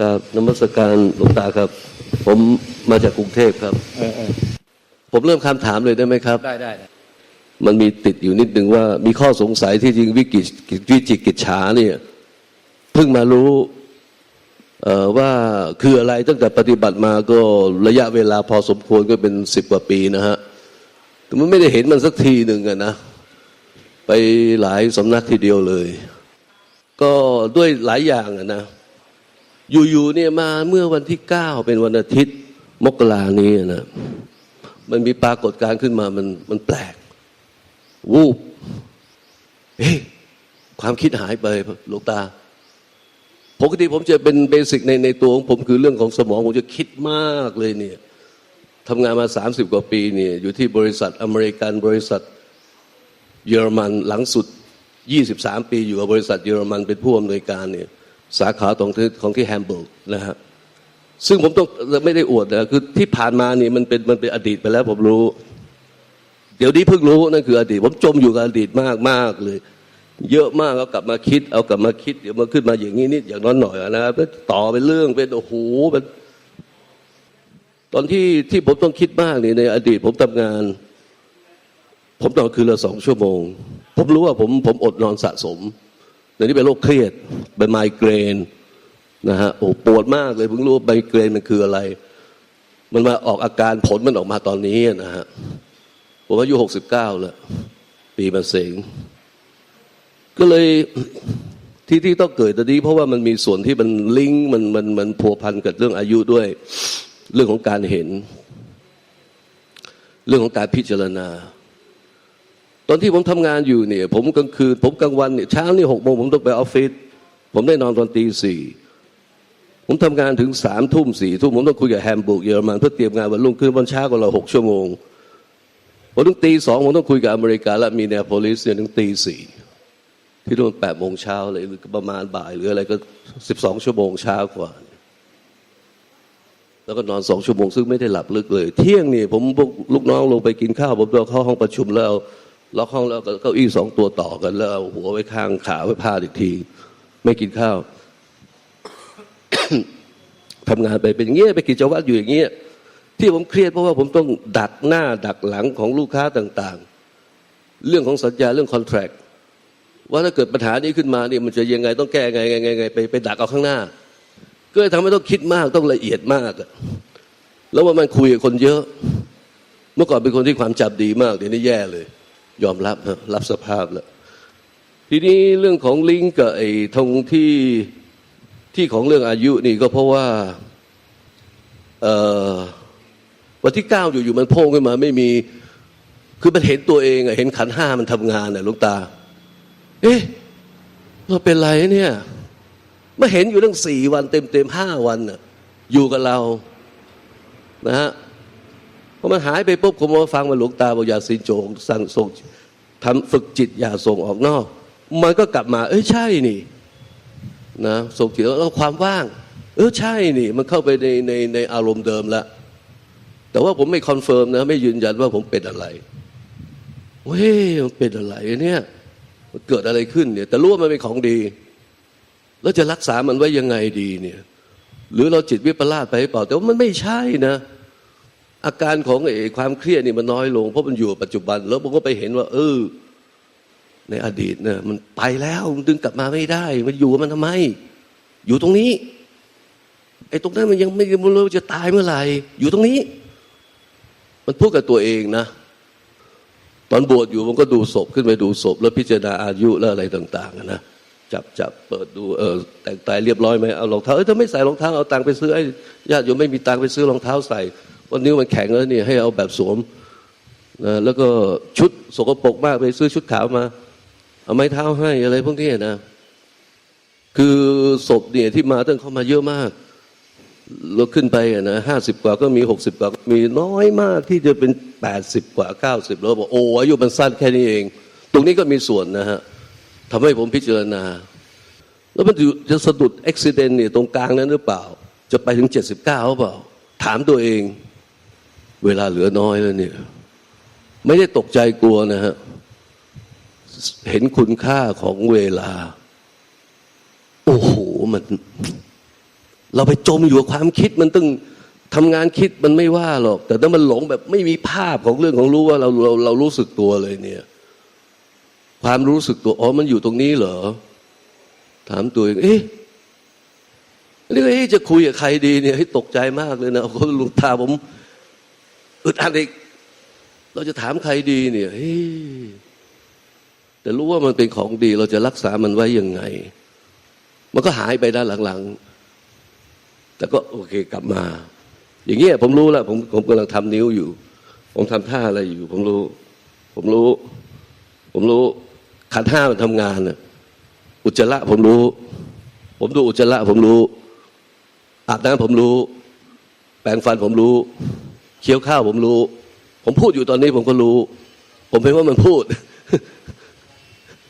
ครับนมัสการหลวงตาครับ ผมมาจากกรุงเทพครับ เออเออผมเริ่มคำถามเลยได้ไหมครับ ได้ได้ได้มันมีติดอยู่นิดนึงว่ามีข้อสงสัยที่จริงวิกิจวิจิกิจฉาเนี่ยเพิ่งมารู้เอ่อว่าคืออะไรตั้งแต่ปฏิบัติมาก็ระยะเวลาพอสมควรก็เป็นสิบกว่าปีนะฮะแต่มันไม่ได้เห็นมันสักทีหนึ่งอะนะ ไปหลายสำนักทีเดียวเลย ก็ด้วยหลายอย่างอะนะ อยู่ๆเนี่ยมาเมื่อวันที่เก้าเป็นวันอาทิตย์ มกรานี้นะมันมีปรากฏการณ์ขึ้นมามันมันแปลก วูบเฮ้ความคิดหายไปหลวงตาปกติผมจะเป็นเบสิกในในตัวของผมคือเรื่องของสมอง ผมจะคิดมากเลยเนี่ยทำงานมา 30 กว่าปีเนี่ยอยู่ที่บริษัทอเมริกันบริษัทเยอรมันหลังสุด 23 ปีอยู่กับบริษัทเยอรมันเป็นผู้อำนวยการเนี่ย สาขาของที่ของที่แฮมเบิร์กนะฮะซึ่งผมต้องไม่ได้อวดนะคือที่ผ่านมานี่มันเป็นมันเป็นอดีตไปแล้วผมรู้ เดี๋ยวนี้เพิ่งรู้นั่นคืออดีต ผมจมอยู่กับอดีตมากมากเลย เยอะมากเอากลับมาคิด เอากลับมาคิดเดี๋ยวมันขึ้นมาอย่างนี้นิดอย่างน้อยหน่อยนะครับต่อเป็นเรื่องเป็นโอ้โหเป็นตอนที่ที่ผมต้องคิดมากนี่ในอดีตผมทำงาน ผมนอนคืนละสองชั่วโมง ผมรู้ว่าผมผมอดนอนสะสม เดี๋ยวนี้เป็นโรคเครียดเป็นไมเกรนนะฮะโอ้ปวดมากเลยเพิ่งรู้ว่าไมเกรนมันคืออะไร มันมาออกอาการผลมันออกมาตอนนี้นะฮะผมอายุหกสิบเก้าแล้วปีมะเสงก็เลยที่ที่ต้องเกิดตอนนี้ เพราะว่ามันมีส่วนที่มันลิงก์มันมันมันพัวพันกับเรื่องอายุด้วย เรื่องของการเห็น เรื่องของการพิจารณา ตอนที่ผมทำงานอยู่เนี่ย ผมกลางคืนผมกลางวันเนี่ยเช้านี่หกโมงผมต้องไปออฟฟิศผมได้นอนตอนตีสี่ผมทำงานถึงสามทุ่มสี่ทุ่มผมต้องคุยกับแฮมบูร์กเยอรมันเพื่อเตรียมงานวันรุ่งขึ้นวันเช้ากว่าเราหกชั่วโมงผมต้องตีสองผมต้องคุยกับอเมริกาและมีเนโพลิสเนี่ยถึงตีสี่ที่นู่นแปดโมงเช้าเลยหรือประมาณบ่ายหรืออะไรก็สิบสองชั่วโมงเช้ากว่า แล้วก็นอนสองชั่วโมงซึ่งไม่ได้หลับลึกเลย เที่ยงนี่ผมพวกลูกน้องลงไปกินข้าว ผมต้องเข้าห้องประชุมแล้ว ล็อกห้องแล้วก็เก้าอี้สองตัวต่อกัน แล้วหัวไว้ข้างขาไว้พาดอีกที ไม่กินข้าวทำงานไปเป็นอย่างเงี้ยไปกิจวัตรอยู่อย่างเงี้ยที่ผมเครียดเพราะว่าผมต้องดักหน้าดักหลังของลูกค้าต่างๆ เรื่องของสัญญาเรื่องคอนแทรคว่าถ้าเกิดปัญหานี้ขึ้นมาเนี่ยมันจะยังไงต้องแก้ไงไงไงไงไปไปดักเอาข้างหน้า ก็เลยทำให้ต้องคิดมากต้องละเอียดมาก แล้วว่ามันคุยกับคนเยอะ เมื่อก่อนเป็นคนที่ความจำดีมากเดี๋ยวนี้แย่เลย ยอมรับรับสภาพแล้วทีนี้เรื่องของลิงก์กับไอ้ทงที่ที่ของเรื่องอายุนี่ก็เพราะว่าเออวันที่เก้าอยู่ๆมันโพ่งขึ้นมา ไม่มีคือมันเห็นตัวเองอะเห็นขันห้ามันทำงานอะหลูกตา เอ๊ะเราเป็นไรเนี่ยมาเห็นอยู่ตั้งสี่วันเต็มเต็มห้าวันน่ะอยู่กับเรานะฮะ อมันหายไปปุ๊บผมมาฟังมาหลวงตาบอกอย่าสินโจงสั่งส่งทำฝึกจิตอย่าส่งออกนอก มันก็กลับมา เอ้ยใช่นี่นะส่งจิตแล้วความว่าง เออใช่นี่ มันเข้าไปในในในอารมณ์เดิมล้วแต่ว่าผมไม่คอนเฟิร์มนะไม่ยืนยันว่าผมเป็นอะไรเฮ้ยมันเป็นอะไรเนี่ยมันเกิดอะไรขึ้นเนี่ย แต่รู้ว่ามันเป็นของดี แล้วจะรักษามันไว้ยังไงดีเนี่ย หรือเราจิตวิปลาสไปหรือเปล่า แต่ว่ามันไม่ใช่นะ อาการของไอ้ความเครียดนี่มันน้อยลง เพราะมันอยู่ปัจจุบัน แล้วผมก็ไปเห็นว่า เออ ในอดีตเนี่ยมันไปแล้วมันดึงกลับมาไม่ได้ มันอยู่มันทำไม อยู่ตรงนี้ไอ้ตรงนั้นมันยังไม่รู้ว่าจะตายเมื่อไหร่อยู่ตรงนี้ มันพูดกับตัวเองนะตอนบวชอยู่มันก็ดูศพขึ้นไปดูศพ แล้วพิจารณาอายุแล้วอะไรต่าง ๆ นะจับจับเปิดดูเออแต่งตายเรียบร้อยไหมเอารองเท้าเอ้ยถ้าไม่ใส่รองเท้าเอาตังไปซื้อไอ้ญาติโยมไม่มีตังไปซื้อรองเท้าใส่ วันนิ้วมันแข็งแล้วนี่ให้เอาแบบสวมนะแล้วก็ชุดสกปรกมากไปซื้อชุดขาวมา เอาไม้เท้าให้อะไรพวกนี้นะ คือศพเนี่ยที่มาตั้งเข้ามาเยอะมากเราขึ้นไปนะห้าสิบกว่าก็มีหกสิบกว่ามีน้อยมากที่จะเป็นแปดสิบกว่าเก้าสิบแล้วบอกโอ้อายุมันสั้นแค่นี้เอง ตรงนี้ก็มีส่วนนะฮะทำให้ผมพิจารณา แล้วมันจะสะดุดอุบิเหตุเนี่ยตรงกลางนั้นหรือเปล่า จะไปถึงเจ็ดสิบเก้าหรือเปล่า ถามตัวเอง เวลาเหลือน้อยแล้วเนี่ย ไม่ได้ตกใจกลัวนะฮะ เห็นคุณค่าของเวลา โอ้โหมัน เราไปจมอยู่กับความคิดมันต้องทำงานคิดมันไม่ว่าหรอก แต่ถ้ามันหลงแบบไม่มีภาพของเรื่องของรู้ว่าเราเราเรารู้สึกตัวเลยเนี่ย ความรู้สึกตัวอ๋อมันอยู่ตรงนี้เหรอ ถามตัวเองเอ๊ะนี่ก็เอ๊ะจะคุยกับใครดีเนี่ยให้ตกใจมากเลยนะโอ้โหลุงตาผม อึดอัดอีก เราจะถามใครดีเนี่ยแต่รู้ว่ามันเป็นของดี เราจะรักษามันไว้ยังไง มันก็หายไปด้านหลังๆ แต่ก็โอเคกลับมา อย่างเงี้ยผมรู้แล้วผมผมกำลังทำนิ้วอยู่ ผมทำท่าอะไรอยู่ ผมรู้ ผมรู้ ผมรู้ขันห้ามันทำงานน่ะอุจจาระผมรู้ ผมดูอุจจาระผมรู้ อาบน้ำผมรู้ แปรงฟันผมรู้ เคี้ยวข้าวผมรู้ ผมพูดอยู่ตอนนี้ผมก็รู้ ผมเห็นว่ามันพูด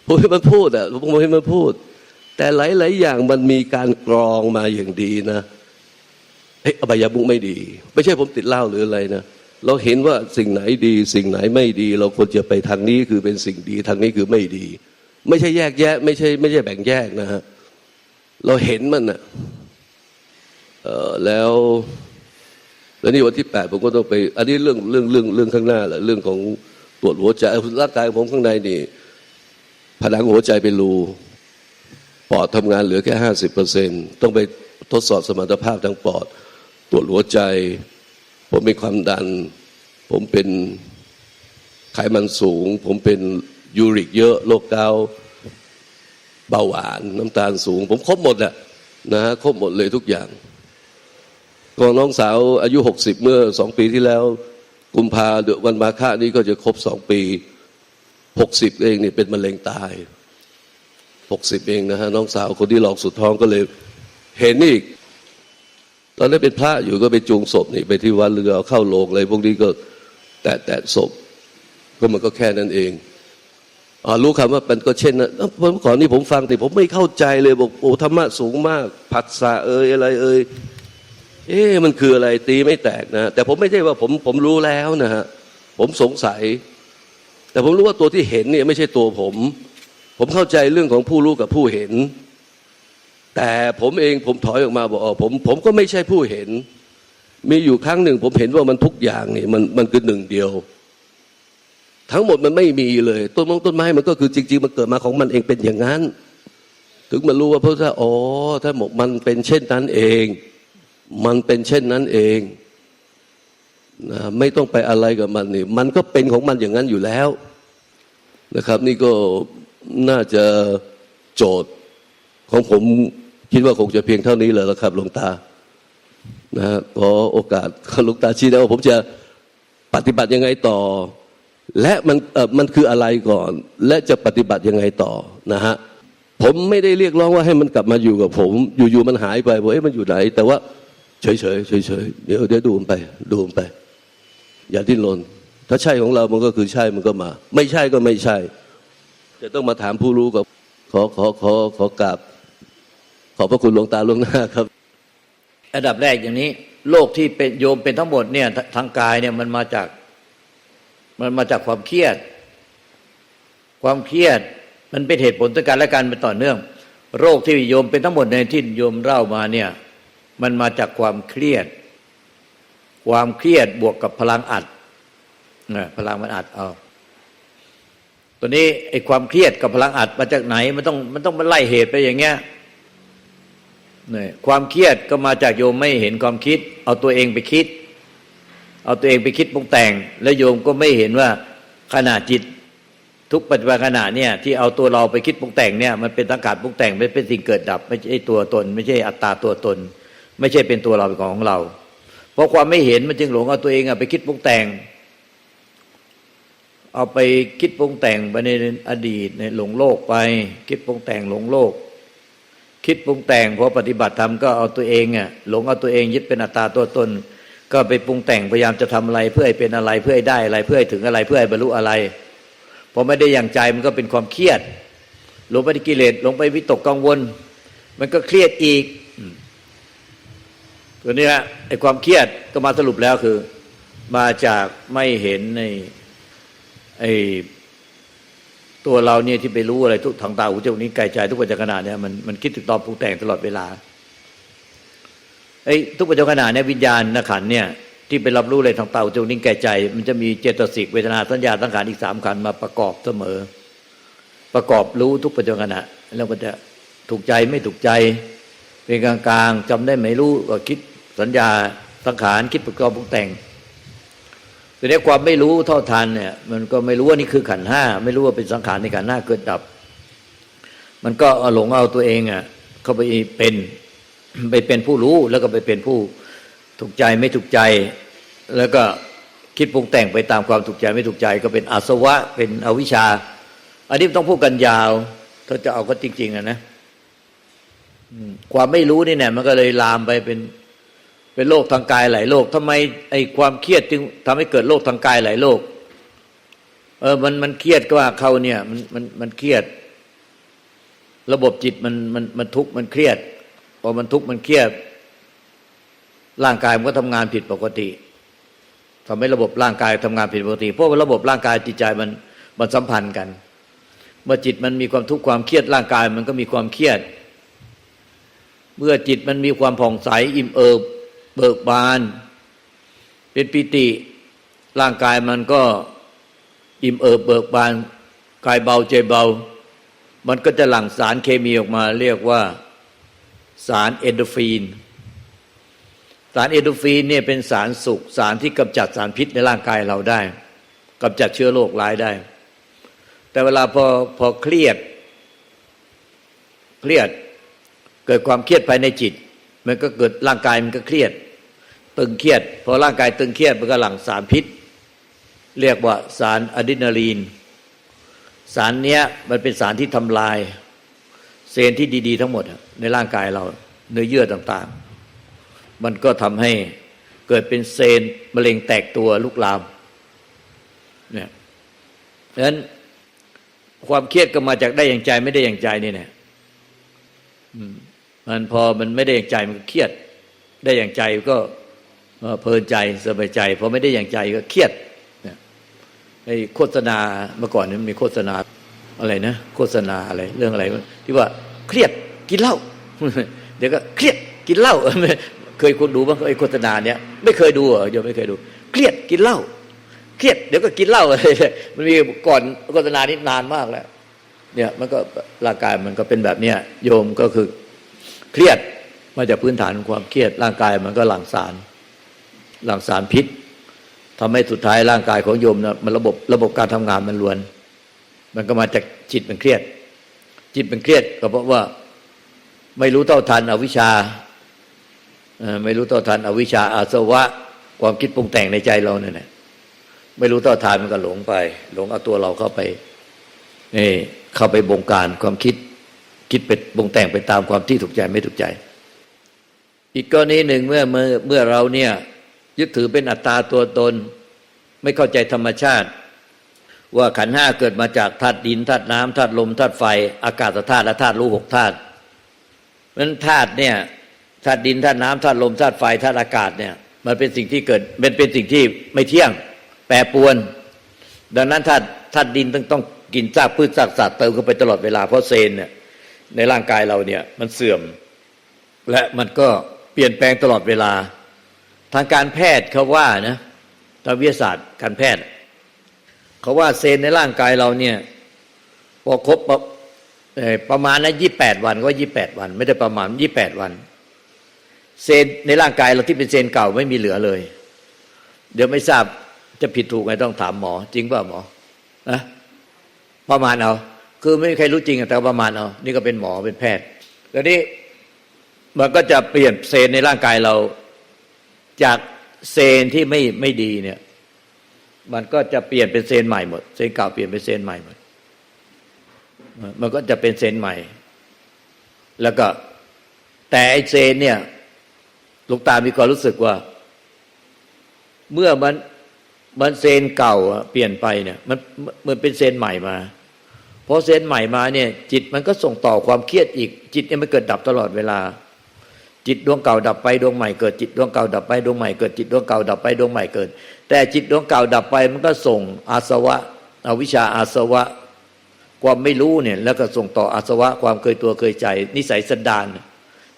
ผมเห็นมันพูดอะผมเห็นมันพูด แต่หลาย ๆ อย่างมันมีการกรองมาอย่างดีนะเฮ้ยอบายมุกไม่ดี ไม่ใช่ผมติดเหล้าหรืออะไรนะเราเห็นว่าสิ่งไหนดี สิ่งไหนไม่ดี เราควรจะไปทางนี้คือเป็นสิ่งดีทางนี้คือไม่ดี ไม่ใช่แยกแยะ ไม่ใช่ไม่ใช่แบ่งแยกนะฮะเราเห็นมันอะเออแล้ว แล้วนี่วันที่แปดผมก็ต้องไป อันนี้เรื่องเรื่องเรื่องเรื่องข้างหน้าแหละเรื่องของตรวจหัวใจร่างกายผมข้างในนี่ผนังหัวใจเป็นรูปอดทำงานเหลือแค่ห้าสิบเปอร์เซ็นต้องไปทดสอบสมรรถภาพทางปอด ตรวจหัวใจ ผมมีความดัน ผมเป็นไขมันสูง ผมเป็นยูริกเยอะโรคเกาต์เบาหวาน น้ำตาลสูง ผมครบหมดอะนะฮะครบหมดเลยทุกอย่าง ของน้องสาวอายุหกสิบเมื่อสองปีที่แล้ว กุมภาเดือนวันมาฆะนี้ก็จะครบสองปีหกสิบเองเนี่ยเป็นมะเร็งตายหกสิบเองนะฮะน้องสาวคนที่หลอกสุดท้องก็เลยเห็นอีก ตอนนั้นเป็นพระอยู่ก็ไปจูงศพนี่ไปที่วัดเรือเข้าโลงอะไรพวกนี้ก็แตะแตะศพ ก็มันก็แค่นั้นเองอรู้คำว่ามันก็เช่นนั้นเอ้าเมื่อก่อนนี้ผมฟังแต่ผมไม่เข้าใจเลยบอกโอ้ธรรมะสูงมาก ผัสสะเอ่ยอะไรเอ่ย เอ๊ะมันคืออะไรตีไม่แตกนะแต่ผมไม่ใช่ว่าผมผมรู้แล้วนะฮะผมสงสัย แต่ผมรู้ว่าตัวที่เห็นเนี่ยไม่ใช่ตัวผม ผมเข้าใจเรื่องของผู้รู้กับผู้เห็น แต่ผมเองผมถอยออกมาบอกอ๋อผมผมก็ไม่ใช่ผู้เห็น มีอยู่ครั้งหนึ่ง ผมเห็นว่ามันทุกอย่างนี่มันมันคือหนึ่งเดียว ทั้งหมดมันไม่มีเลย ต้นมงต้นไม้มันก็คือจริง ๆ มันเกิดมาของมันเองเป็นอย่างนั้น ถึงมารู้ว่าพระเจ้าอ๋อถ้าหมกมันเป็นเช่นนั้นเอง มันเป็นเช่นนั้นเองนะไม่ต้องไปอะไรกับมันนี่มันก็เป็นของมันอย่างนั้นอยู่แล้วนะครับ นี่ก็น่าจะโจทย์ของผมคิดว่าคงจะเพียงเท่านี้เลยละครับหลวงตานะฮะขอโอกาสหลวงตาชี้แนะว่าผมจะปฏิบัติยังไงต่อ และมันเออมันคืออะไรก่อน และจะปฏิบัติยังไงต่อนะฮะผมไม่ได้เรียกร้องว่าให้มันกลับมาอยู่กับผม อยู่ๆมันหายไปบอกเอ๊ะมันอยู่ไหน แต่ว่า เฉยๆเฉยเดี๋ยวเดี๋ยวดูมันไปดูมันไป อย่าดิ้นรนถ้าใช่ของเรามันก็คือใช่มันก็มา ไม่ใช่ก็ไม่ใช่ จะต้องมาถามผู้รู้กับขอขอขอขอกราบขอบพระคุณหลวงตาล่วงหน้าครับอันดับแรกอย่างนี้ โลกที่เป็นโยมเป็นทั้งหมดเนี่ยทางกายเนี่ยมันมาจาก มันมาจากความเครียด ความเครียดมันเป็นเหตุผลต่อการและการเป็นต่อเนื่อง โรคที่โยมเป็นทั้งหมดในที่โยมเล่ามาเนี่ย มันมาจากความเครียด ความเครียดบวกกับพลังอัดนะพลังมันอัดเอาตัวนี้ไอ้ความเครียดกับพลังอัดมาจากไหน มันต้องมันต้องมาไล่เหตุไปอย่างเงี้ยเนี่ยความเครียดก็มาจากโยมไม่เห็นความคิด เอาตัวเองไปคิด เอาตัวเองไปคิดปรุงแต่ง แล้วโยมก็ไม่เห็นว่าขณะจิตทุกปัจจุบันขณะเนี่ยที่เอาตัวเราไปคิดปรุงแต่งเนี่ยมันเป็นสังขารปรุงแต่งไม่เป็นสิ่งเกิดดับ ไม่ใช่ตัวตน ไม่ใช่อัตตาตัวตน ไม่ใช่เป็นตัวเราเป็นของเรา เพราะความไม่เห็นมันจึงหลงเอาตัวเองอไปคิดปรุงแต่ง เอาไปคิดปรุงแต่งไปในอดีตในหลงโลกไป คิดปรุงแต่งหลงโลก คิดปรุงแต่งพอปฏิบัติธรรมก็เอาตัวเองอะหลงเอาตัวเองยึดเป็นอัตตาตัวตน ก็ไปปรุงแต่งพยายามจะทำอะไร เพื่อให้เป็นอะไรเพื่อให้ได้อะไร เพื่อให้ถึงอะไรเพื่อให้บรรลุอะไรพอไม่ได้อย่างใจมันก็เป็นความเครียดหลงไปกิเลสหลงไปวิตกกังวล มันก็เครียดอีก ตัวนี้ฮะไอ้ความเครียดก็มาสรุปแล้วคือ มาจากไม่เห็นในไอ้ตัวเราเนี่ยที่ไปรู้อะไรทุกทางตาหูจมูกนิ้กายใจทุกปัจจุบันเนี่ยมันมันคิดถึงตอนปรุงแต่งตลอดเวลาไอ้ทุกปัจจุบันเนี่ยวิญญาณนขันเนี่ยที่ไปรับรู้เลยทางตาจงนิ่งแก่ใจ มันจะมีเจตสิกเวทนาสัญญาสังขารอีกสามขันมาประกอบเสมอ ประกอบรู้ทุกปัจจุบันแล้วก็จะถูกใจไม่ถูกใจ เป็นกลางๆจำได้ไม่รู้ก็คิด สัญญาสังขารคิดประกอบปรุงแต่งทีนี้ความไม่รู้เท่าทันเนี่ย มันก็ไม่รู้ว่านี่คือขันห้าไม่รู้ว่าเป็นสังขารในขันห้าเกิดดับ มันก็หลงเอาตัวเองอะ เข้าไปเป็นไปเป็นผู้รู้แล้วก็ไปเป็นผู้ถูกใจไม่ถูกใจ แล้วก็คิดปรุงแต่งไปตามความถูกใจไม่ถูกใจ ก็เป็นอาสวะเป็นอวิชชา อันนี้ต้องพูดกันยาวถ้าจะเอาก็จริง ๆอะนะความไม่รู้นี่เนี่ยมันก็เลยลามไปเป็น เป็นโรคทางกายหลายโรคทำไมไอ้ความเครียดจึงทำให้เกิดโรคทางกายหลายโรคเออมันมันเครียดก็ว่าเขาเนี่ยมันมันมันเครียด ระบบจิตมันมันมันทุกข์มันเครียดพอมันทุกข์มันเครียด ร่างกายมันก็ทำงานผิดปกติทำให้ระบบร่างกายทำงานผิดปกติ เพราะว่าระบบร่างกายจิตใจมันมันสัมพันธ์กัน เมื่อจิตมันมีความทุกข์ความเครียดร่างกายมันก็มีความเครียด เมื่อจิตมันมีความผ่องใสอิ่มเอิบ เบิกบาน เป็นปิติ ร่างกายมันก็อิ่มเอิบเบิกบาน กายเบาใจเบา มันก็จะหลั่งสารเคมีออกมา เรียกว่าสารเอนโดฟินสารเอนโดฟินเนี่ยเป็นสารสุข สารที่กำจัดสารพิษในร่างกายเราได้กำจัดเชื้อโรคร้ายได้ แต่เวลาพอพอเครียด เครียด เกิดความเครียดภายในจิต มันก็เกิดร่างกายมันก็เครียด ตึงเครียด พอร่างกายตึงเครียดมันก็หลั่งสารพิษ เรียกว่าสารอะดรีนาลีน สารเนี้ยมันเป็นสารที่ทำลาย เซลล์ที่ดี ๆ ทั้งหมด ในร่างกายเราเนื้อเยื่อต่างๆ มันก็ทำให้เกิดเป็นเซลล์มะเร็งแตกตัวลุกลามเนี่ยดังนั้นความเครียดก็มาจากได้อย่างใจไม่ได้อย่างใจนี่แหละอืมมันพอมันไม่ได้อย่างใจมันก็เครียด ได้อย่างใจก็ เพลินใจสบายใจพอไม่ได้อย่างใจก็เครียดเนี่ยไอ้โฆษณาเมื่อก่อนนี้มันมีโฆษณาอะไรนะโฆษณาอะไรเรื่องอะไรที่ว่าเครียดกินเหล้าเดี๋ยวก็เครียดกินเหล้าเคยคุณดูบ้างไอ้โฆษณาเนี้ยไม่เคยดูเหรอโยมไม่เคยดู เครียดกินเหล้าเครียดเดี๋ยวก็กินเหล้าอะไรมันมีก่อนโฆษณานี้นานมากแล้วเนี่ยมันก็ร่างกายมันก็เป็นแบบเนี้ยโยมก็คือเครียดมาจากพื้นฐานของความเครียดร่างกายมันก็หลั่งสาร หลั่งสารพิษทำให้สุดท้ายร่างกายของโยมนะมันระบบระบบการทำงานมันรวน มันก็มาจากจิตมันเครียด จิตมันเครียด ก็เพราะว่าไม่รู้เท่าทันอวิชชาไม่รู้เท่าทันอวิชชาอาสวะ ความคิดปรุงแต่งในใจเราเนี่ยนะไม่รู้เท่าทันมันก็หลงไป หลงเอาตัวเราเข้าไปนี่เข้าไปบงการความคิด คิดไปบงแต่งไปตามความที่ถูกใจไม่ถูกใจ อีกกรณีหนึ่งเมื่อเมื่อเมื่อเราเนี่ย ยึดถือเป็นอัตตาตัวตน ไม่เข้าใจธรรมชาติ ว่าขันห้าเกิดมาจากธาตุดินธาตุน้ำธาตุลมธาตุไฟ อากาศธาตุและธาตุรู้หกธาตุเพราะฉะนั้นธาตุเนี่ยธาตุดินธาตุน้ำธาตุลมธาตุไฟธาตุอากาศเนี่ยมันเป็นสิ่งที่เกิดมันเป็นสิ่งที่ไม่เที่ยง แปรปรวน ดังนั้นธาตุธาตุดินต้องต้องกินซากพืชซากสัตว์เติมเข้าไปตลอดเวลาเพราะเซลล์เนี่ยในร่างกายเราเนี่ยมันเสื่อม และมันก็เปลี่ยนแปลงตลอดเวลา ทางการแพทย์เขาว่านะทางวิทยาศาสตร์การแพทย์ เขาว่าเซลล์ในร่างกายเราเนี่ยพอครบประเอ่อประมาณนะยี่แปดวันก็ยี่แปดวัน ไม่ได้ประมาณยี่แปดวัน เซลล์ในร่างกายเราที่เป็นเซลล์เก่าไม่มีเหลือเลย เดี๋ยวไม่ทราบจะผิดถูกไงต้องถามหมอ จริงเปล่าหมอนะประมาณเอา คือไม่มีใครรู้จริงแต่ประมาณเอานี่ก็เป็นหมอเป็นแพทย์แล้วนี้มันก็จะเปลี่ยนเซลล์ในร่างกายเรา จากเซลล์ที่ไม่ไม่ดีเนี่ย มันก็จะเปลี่ยนเป็นเซลล์ใหม่หมด เซลล์เก่าเปลี่ยนเป็นเซลล์ใหม่หมด มันก็จะเป็นเซลล์ใหม่ แล้วก็แต่ไอเซลล์เนี่ยลูกตามีความรู้สึกว่า เมื่อมันมันเซลล์เก่าเปลี่ยนไปเนี่ย มันมันเป็นเซลล์ใหม่มาพอเซลล์ใหม่มาเนี่ย จิตมันก็ส่งต่อความเครียดอีก จิตเนี่ยมันเกิดดับตลอดเวลา จิตดวงเก่าดับไปดวงใหม่เกิดจิตดวงเก่าดับไปดวงใหม่เกิดจิตดวงเก่าดับไปดวงใหม่เกิด แต่จิตดวงเก่าดับไปมันก็ส่งอาสวะอวิชชาอาสวะ ความไม่รู้เนี่ย แล้วก็ส่งต่ออาสวะความเคยตัวเคยใจ นิสัยสันดาน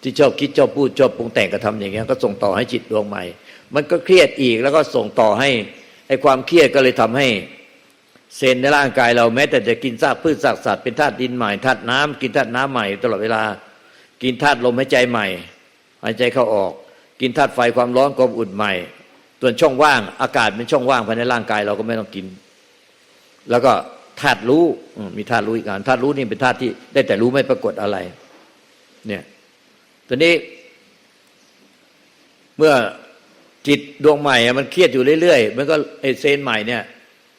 ที่ชอบคิดชอบพูดชอบปรุงแต่งกระทำอย่างเงี้ยก็ส่งต่อให้จิตดวงใหม่ มันก็เครียดอีกแล้วก็ส่งต่อให้ไอ้ความเครียดก็เลยทำให้เซลล์ในร่างกายเราแม้แต่จะกินซากพืชซากสัตว์เป็นธาตุดินใหม่ธาตุน้ำกินธาตุน้ำใหม่ตลอดเวลา กินธาตุลมหายใจใหม่ หายใจเข้าออก กินธาตุไฟความร้อนความอุ่นใหม่ส่วนช่องว่างอากาศเป็นช่องว่างภายในร่างกายเราก็ไม่ต้องกิน แล้วก็ธาตุรู้มีธาตุรู้อีกอันธาตุรู้นี่เป็นธาตุที่ได้แต่รู้ไม่ปรากฏอะไร เนี่ยตอนนี้ เมื่อจิตดวงใหม่อะมันเครียดอยู่เรื่อยๆมันก็ไอเซนใหม่เนี่ย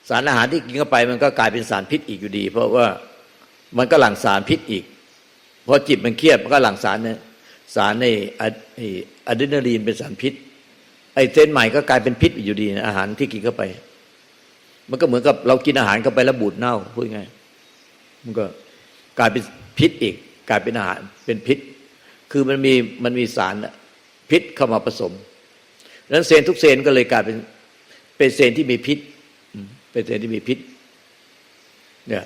สารอาหารที่กินเข้าไป มันก็กลายเป็นสารพิษอีกอยู่ดี เพราะว่ามันก็หลั่งสารพิษอีกพอจิตมันเครียดมันก็หลั่งสารเนี่ย สารในอะไอ้อะดรีนาลีนเป็นสารพิษ ไอเซนใหม่ก็กลายเป็นพิษอีกอยู่ดีนะอาหารที่กินเข้าไป มันก็เหมือนกับเรากินอาหารเข้าไปแล้วบูดเน่าพูดง่ายมันก็กลายเป็นพิษอีก กลายเป็นอาหารเป็นพิษ คือมันมีมันมีสารพิษเข้ามาผสมดังนั้นเซนทุกเซนก็เลยกลายเป็นเป็นเซนที่มีพิษ เป็นเซนที่มีพิษเนี่ย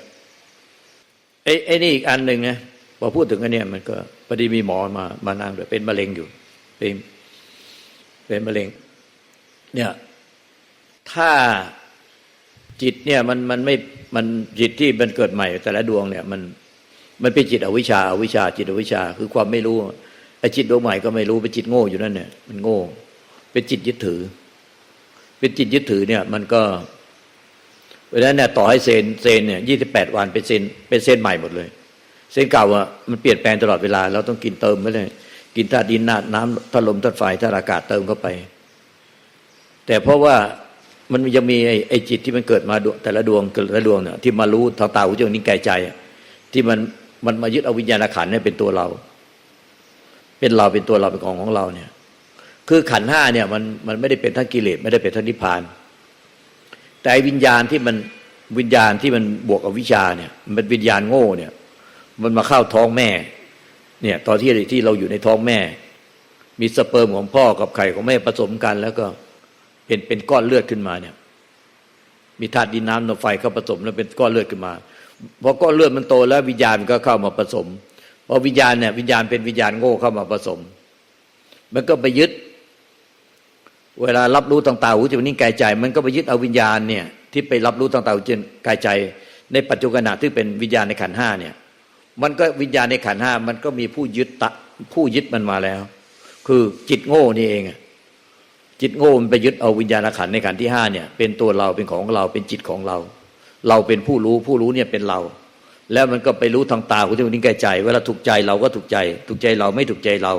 ไอ้ไอ้นี่อีกอันหนึ่งนะ พอพูดถึงอันเนี้ยมันก็พอดีมีหมอมามานั่งด้วยเป็นมะเร็งอยู่ เป็นเป็นมะเร็ง เนี่ยถ้าจิตเนี่ยมันมันไม่มันจิตที่มันเกิดใหม่ แต่ละดวงเนี่ยมันมันเป็นจิตอวิชชาอวิชชา จิตอวิชชา คือความไม่รู้ไอ้จิตดวงใหม่ก็ไม่รู้เป็นจิตโง่อยู่นั่นเนี่ยมันโง่ เป็นจิตยึดถือ เป็นจิตยึดถือเนี่ย มันก็เพราะฉะนั้นเนี่ยต่อให้เซนเซนเนี่ยยี่สิบแปดวันเป็นเซนเป็นเซนใหม่หมดเลย เซนเก่าอะมันเปลี่ยนแปลงตลอดเวลา เราต้องกินเติมไม่เลยกินธาตุดินน้ำน้ำธาตุลมธาตุไฟธาตุอากาศเติมเข้าไป แต่เพราะว่ามันยังมีไอ้จิตที่มันเกิดมาแต่ละดวงแต่ละดวงเนี่ยที่มารู้ทางตาหูจมูกนิ้วกายใจ ที่มันมันมายึดเอาวิญญาณขันเนี่ยเป็นตัวเรา เป็นเราเป็นตัวเราเป็นของของเราเนี่ย คือขันห้าเนี่ยมันมันไม่ได้เป็นทั้งกิเลสไม่ได้เป็นทั้งนิพพาน แต่อวิญญาณที่มันวิญญาณที่มันบวกกับวิชาเนี่ย มันเป็นวิญญาณโง่เนี่ย มันมาเข้าท้องแม่ เนี่ย ตอนที่ที่เราอยู่ในท้องแม่ มีสเปิร์มของพ่อกับไข่ของแม่ผสมกัน แล้วก็เป็นเป็นก้อนเลือดขึ้นมาเนี่ย มีธาตุดินน้ำลมไฟเข้าผสมแล้วเป็นก้อนเลือดขึ้นมาพอก้อนเลือดมันโตแล้ววิญญาณมันก็เข้ามาผสมพอวิญญาณเนี่ยวิญญาณเป็นวิญญาณโง่เข้ามาผสม มันก็ไปยึด เวลารับรู้ต่างตาหูจมูกนิ้วกายใจ มันก็ไปยึดเอาวิญญาณเนี่ยที่ไปรับรู้ต่างตาหูจมูกกายใจ ในปัจจุบันที่เป็นวิญญาณในขันห้าเนี่ย มันก็วิญญาณในขันห้ามันก็มีผู้ยึดตะผู้ยึดมันมาแล้ว คือจิตโง่นี่เองจิตโง่มันไปยึดเอาวิญญาณขันในขันที่ห้าเนี่ย เป็นตัวเราเป็นของเราเป็นจิตของเรา เราเป็นผู้รู้ผู้รู้เนี่ยเป็นเรา แล้วมันก็ไปรู้ทางตาหูจมูกนิ้วกายใจ เวลาถูกใจเราก็ถูกใจ ถูกใจเราไม่ถูกใจเรา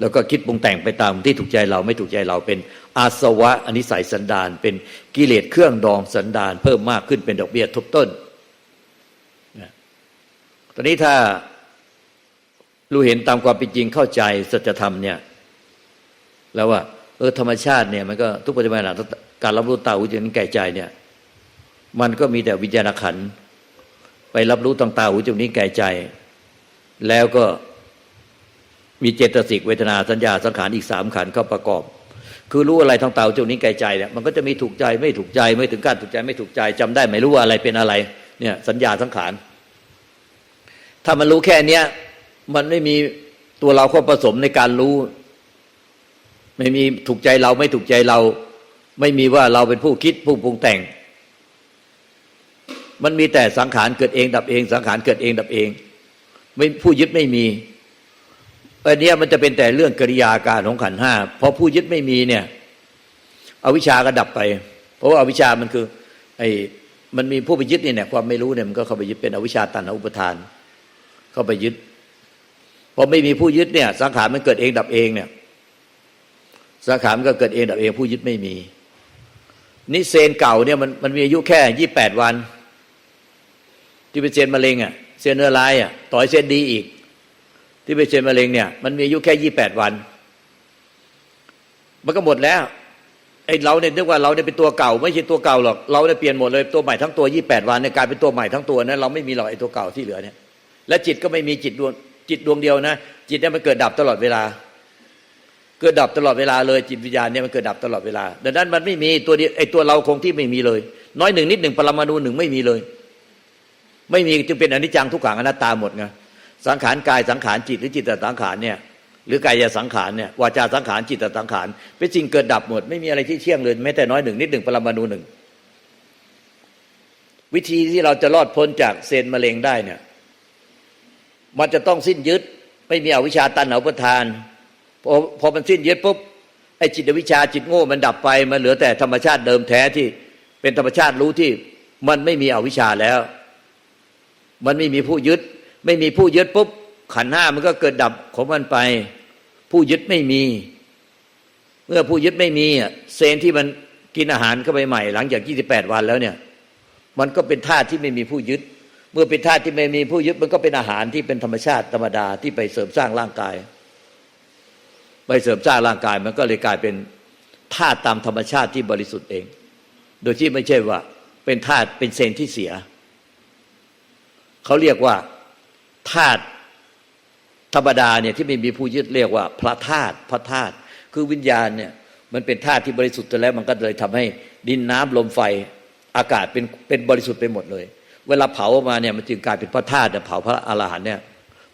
แล้วก็คิดปรุงแต่งไปตามที่ถูกใจเราไม่ถูกใจเราเป็นอาสวะอนิสัยสันดานเป็นกิเลสเครื่องดองสันดาน เพิ่มมากขึ้นเป็นดอกเบี้ยทบต้น ตอนนี้ถ้ารู้เห็นตามความเป็นจริงเข้าใจสัจธรรมเนี่ย แล้วว่าเออธรรมชาติเนี่ยมันก็ทุกปัจจุบันนะการรับรู้ตาหูจมูกนิ้วกายใจเนี่ย มันก็มีแต่วิญญาณขัน ไปรับรู้ทางตาหูจมูกนิ้วกายใจ แล้วก็มีเจตสิกเวทนาสัญญาสังขารอีกสามขันเข้าประกอบ คือรู้อะไรทางตาหูจมูกนิ้วกายใจเนี่ยมันก็จะมีถูกใจไม่ถูกใจไม่ถึงการถูกใจไม่ถูกใจจำได้ไม่รู้ว่าอะไรเป็นอะไร เนี่ย สัญญาสังขาร ถ้ามันรู้แค่เนี้ย มันไม่มีตัวเราเข้าผสมในการรู้ ไม่มีถูกใจเราไม่ถูกใจเรา ไม่มีว่าเราเป็นผู้คิดผู้ปรุงแต่ง มันมีแต่สังขารเกิดเอง ดับเอง สังขารเกิดเองดับเอง ไม่ผู้ยึดไม่มีอันเนี้ยมันจะเป็นแต่เรื่องกิริยาการของขันห้าพอผู้ยึดไม่มีเนี่ยอวิชาก็ดับไป เพราะว่าอวิชามันคือ ไอ้มันมีผู้ไปยึดนี่เนี่ยความไม่รู้เนี่ยมันก็เข้าไปยึดเป็นอวิชาตันอุปทาน เข้าไปยึดพอไม่มีผู้ยึดเนี่ย สังขารมันเกิดเองดับเองเนี่ย สังขารมันก็เกิดเองดับเอง ผู้ยึดไม่มีนี่เซนเก่าเนี่ยมันมันมีอายุแค่ยี่แปดวัน ที่เป็นเซนมะเร็งอะเซนเนื้อร้ายอะต่อยเซนดีอีก ที่เป็นเซนมะเร็งเนี่ย มันมีอายุแค่ยี่แปดวัน มันก็หมดแล้วไอ้เราเนี่ยนึกว่าเราเนี่ยเป็นตัวเก่า ไม่ใช่ตัวเก่าหรอกเราเนี่ยเปลี่ยนหมดเลยตัวใหม่ทั้งตัวยี่แปดวันเนี่ยกลายเป็นตัวใหม่ทั้งตัวนั้นเราไม่มีหรอกไอ้ตัวเก่าที่เหลือเนี่ย และจิตก็ไม่มีจิตดวงจิตดวงเดียวนะ จิตเนี่ยมันเกิดดับตลอดเวลา เกิดดับตลอดเวลาเลยจิตวิญญาณเนี่ยมันเกิดดับตลอดเวลา ดังนั้นมันไม่มีตัวเดียวไอ้ตัวเราคงที่ไม่มีเลย น้อยหนึ่งนิดหนึ่งปรมาณูหนึ่งไม่มีเลย ไม่มีจึงเป็นอนิจจังทุกขังอนัตตาหมดไงสังขารกายสังขารจิตหรือจิตตสังขารเนี่ยหรือกายสังขารเนี่ยวาจาสังขารจิตสังขารเป็นสิ่งเกิดดับหมด ไม่มีอะไรที่เที่ยงเลยแม้แต่น้อยหนึ่งนิดหนึ่งปรมาณูหนึ่งวิธีที่เราจะรอดพ้นจากเซลล์มะเร็งได้เนี่ย มันจะต้องสิ้นยึด ไม่มีอวิชชาตันเหาประทานพอพอมันสิ้นยึดปุ๊บไอ้จิตวิชาจิตโง่มันดับไปมันเหลือแต่ธรรมชาติเดิมแท้ที่เป็นธรรมชาติรู้ที่มันไม่มีอวิชชาแล้ว มันไม่มีผู้ยึด ไม่มีผู้ยึดปุ๊บขันห้ามันก็เกิดดับของมันไป ผู้ยึดไม่มี เมื่อผู้ยึดไม่มีเซนที่มันกินอาหารเข้าไปใหม่ หลังจาก28วันแล้วเนี่ย มันก็เป็นธาตุที่ไม่มีผู้ยึด มื่อเป็นธาตุที่ไม่มีผู้ยึดมันก็เป็นอาหารที่เป็นธรรมชาติธรรมดาที่ไปเสริมสร้างร่างกาย ไปเสริมสร้างร่างกายมันก็เลยกลายเป็นธาตุตามธรรมชาติที่บริสุทธิ์เอง โดยที่ไม่ใช่ว่า เป็นธาตุเป็นเซนที่เสีย เขาเรียกว่าธาตุธรรมดาเนี่ยที่ไม่มีผู้ยึดเรียกว่า พระธาตุพระธาตุคือวิญญาณเนี่ยมันเป็นธาตุที่บริสุทธิ์แล้ว มันก็เลยทำให้ดินน้ำลมไฟอากาศเป็นเป็นบริสุทธิ์ไปหมดเลย เวลาเผาออกมาเนี่ยมันจึงกลายเป็นพระธาตุเผาพระอรหันต์เนี่ย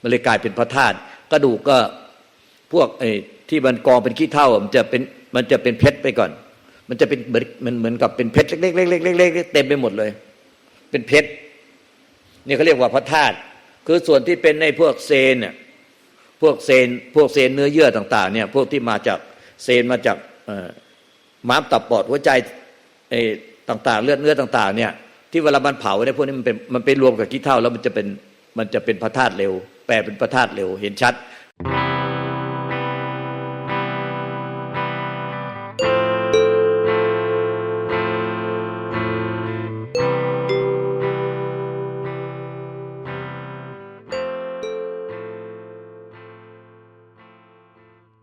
มันเลยกลายเป็นพระธาตุกระดูกก็พวกไอ้ที่มันกองเป็นขี้เถ้ามันจะเป็นมันจะเป็นเพชรไปก่อน มันจะเป็นเหมือนมันเหมือนกับเป็นเพชรเล็กๆๆๆๆเต็มไปหมดเลย เป็นเพชรนี่เขาเรียกว่าพระธาตุคือส่วนที่เป็นในพวกเซนเนี่ยพวกเซนพวกเซนเนื้อเยื่อต่าง ๆ เนี่ย พวกที่มาจากเซนมาจากม้ามตับปอดหัวใจไอ้ต่าง ๆ เลือดเนื้อต่าง ๆ เนี่ย ที่เวลามันเผาเนี่ยพวกนี้มันเป็นมันไปรวมกับขี้เถ้าแล้วมันจะเป็นมันจะเป็นพระธาตุเร็ว แปลเป็นพระธาตุเร็วเห็นชัด